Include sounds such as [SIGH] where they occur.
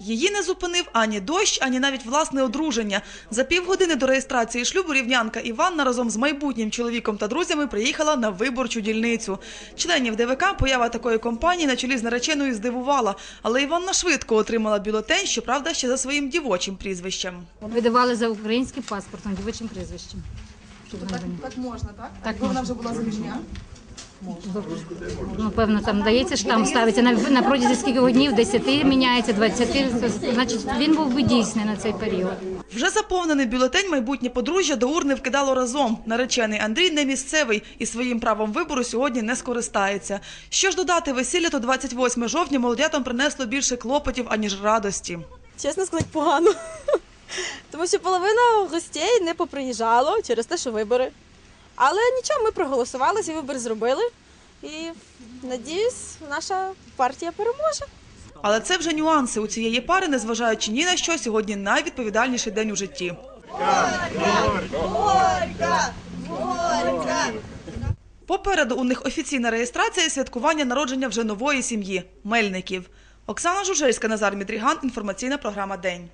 Її не зупинив ані дощ, ані навіть власне одруження. За півгодини до реєстрації шлюбу рівнянка Іванна разом з майбутнім чоловіком та друзями приїхала на виборчу дільницю. Членів ДВК поява такої компанії на чолі з нареченою здивувала, але Іванна швидко отримала бюлетень, щоправда, ще за своїм дівочим прізвищем. Видавали за українським паспортом, дівочим прізвищем. Щоб не. Так можна, так? Так Якби вона вже була заміжня. Ну, певно, там дається штамп ставиться на, на протязі скільки днів, 10 міняється, 20, це значить він був би дійсний на цей період. Вже заповнений бюлетень майбутнє подружжя до урни вкидало разом. Наречений Андрій не місцевий і своїм правом вибору сьогодні не скористається. Що ж додати, весілля то 28 жовтня молодятам принесло більше клопотів, аніж радості. Чесно сказати, погано. [LAUGHS] Тому що половина гостей не поприїжджало через те, що вибори. Але нічого, ми проголосували, ці вибори зробили. І надіюсь, наша партія переможе. Але це вже нюанси у цієї пари, незважаючи ні на що, сьогодні найвідповідальніший день у житті. Попереду у них офіційна реєстрація і святкування народження вже нової сім'ї Мельників. Оксана Жужельська, Назар Мідріган. Інформаційна програма День.